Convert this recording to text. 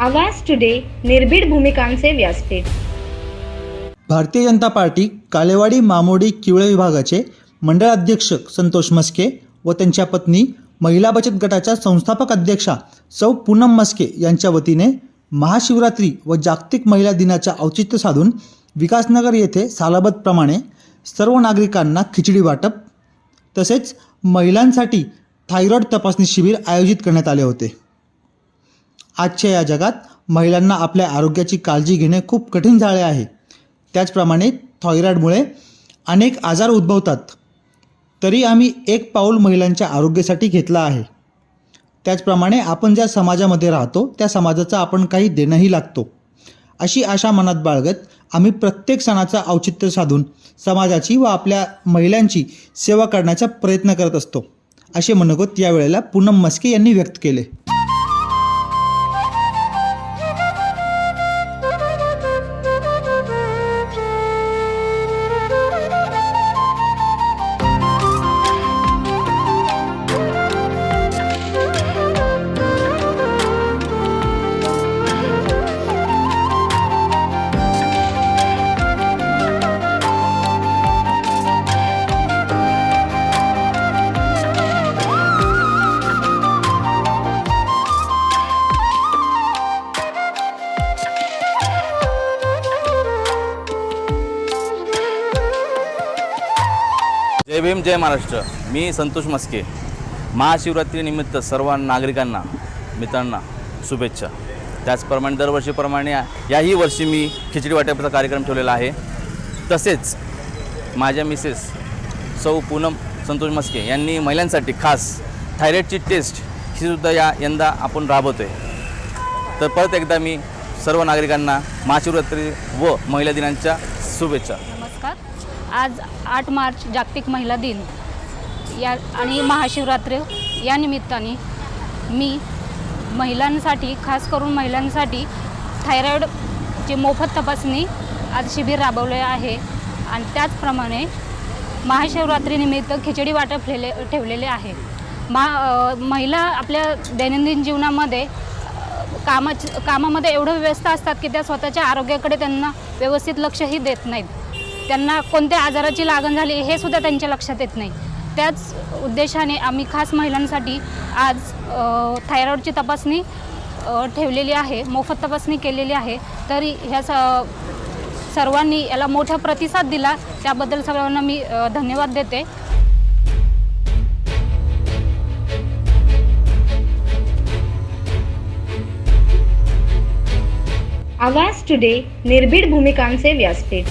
आवाज टुडे निर्भीड भूमिकांचे व्यासपीठ. भारतीय जनता पार्टी कालेवाडी मामोडी किवळे विभागाचे मंडळ अध्यक्ष संतोष मस्के व त्यांच्या पत्नी महिला बचत गटाच्या संस्थापक अध्यक्षा सौ पूनम मस्के यांच्या वतीने महाशिवरात्री व जागतिक महिला दिनाच्या औचित्य साधून विकासनगर येथे सालाबतप्रमाणे सर्व नागरिकांना खिचडी वाटप तसेच महिलांसाठी थायरॉईड तपासणी शिबिर आयोजित करण्यात आले होते. आजच्या या जगात महिलांना आपल्या आरोग्याची काळजी घेणे खूप कठीण झाले आहे. त्याचप्रमाणे थायरॉईडमुळे अनेक आजार उद्भवतात. तरी आम्ही एक पाऊल महिलांच्या आरोग्यासाठी घेतला आहे. त्याचप्रमाणे आपण ज्या समाजामध्ये राहतो त्या समाजाचा आपण काही देणंही लागतो. अशी आशा मनात बाळगत आम्ही प्रत्येक सणाचा औचित्य साधून समाजाची व आपल्या महिलांची सेवा करण्याचा प्रयत्न करत असतो. असे मनोगत यावेळेला पूनम मस्के यांनी व्यक्त केले. एम भीम जय महाराष्ट्र. मी संतोष मस्के. महाशिवरात्रीनिमित्त सर्व नागरिकांना मित्रांना शुभेच्छा. त्याचप्रमाणे दरवर्षीप्रमाणे याही वर्षी मी खिचडी वाटपाचा कार्यक्रम ठेवलेला आहे. तसेच माझ्या मिसेस सौ पूनम संतोष मस्के यांनी महिलांसाठी खास थायरॉईडची टेस्ट हीसुद्धा या यंदा आपण राबवतो आहे तर परत एकदा मी सर्व नागरिकांना महाशिवरात्री व महिला दिनांच्या शुभेच्छा. नमस्कार. आज आठ मार्च जागतिक महिला दिन. या आणि महाशिवरात्र या निमित्ताने मी महिलांसाठी खास करून महिलांसाठी थायरॉईडची मोफत तपासणी आज शिबिर राबवले आहे. आणि त्याचप्रमाणे महाशिवरात्रीनिमित्त खिचडी वाटप ठेले ठेवलेले आहे. मा महिला आपल्या दैनंदिन जीवनामध्ये कामाच कामामध्ये एवढं व्यस्त असतात की त्या स्वतःच्या आरोग्याकडे त्यांना व्यवस्थित लक्षही देत नाहीत. त्यांना कोणत्या आजाराची लागण झाली हे सुद्धा त्यांच्या लक्षात येत नाही. त्याच उद्देशाने आम्ही खास महिलांसाठी आज थायरॉईडची तपासणी ठेवलेली आहे मोफत तपासणी केलेली आहे. तरी ह्या स सर्वांनी याला मोठा प्रतिसाद दिला त्याबद्दल सर्वांना मी धन्यवाद देते. आवाज टुडे निर्भीड भूमिकांचे व्यासपीठ.